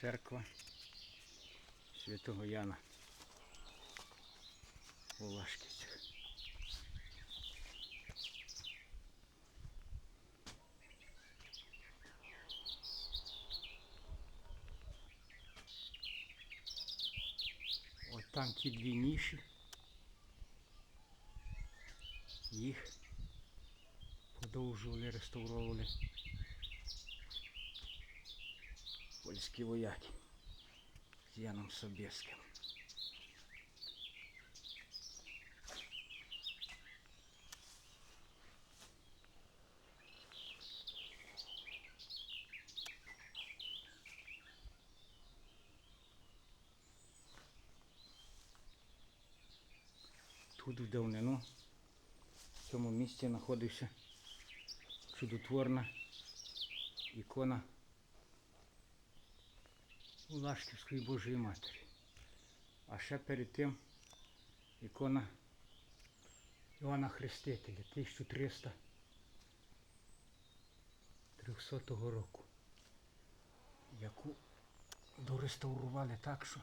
церква Святого Яна у Лашківцях. От там ті дві ніші. Їх подовжували, реставровували польські вояки з Яном Собєским. Тут в давнину в цьому місці знаходився чудотворна ікона Улашківської Божої Матері. А ще перед тим ікона Івана Хрестителя 1300 300 року, яку дореставрували так, що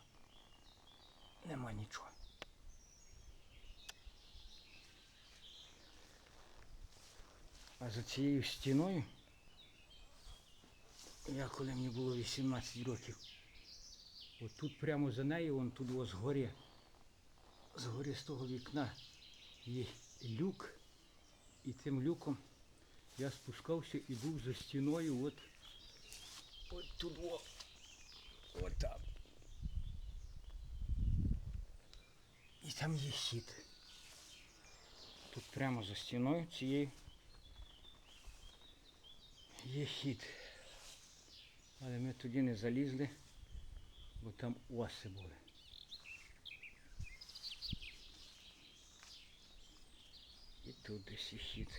нема нічого. А за цією стіною, я коли мені було 18 років, от тут прямо за нею, вон тут ось згорі, згорі з того вікна є люк, і цим люком я спускався і був за стіною, от, от тут от там. І там є хід. Тут прямо за стіною цією є хід. Але ми тоді не залізли, бо там оси були. І тут десь і хід.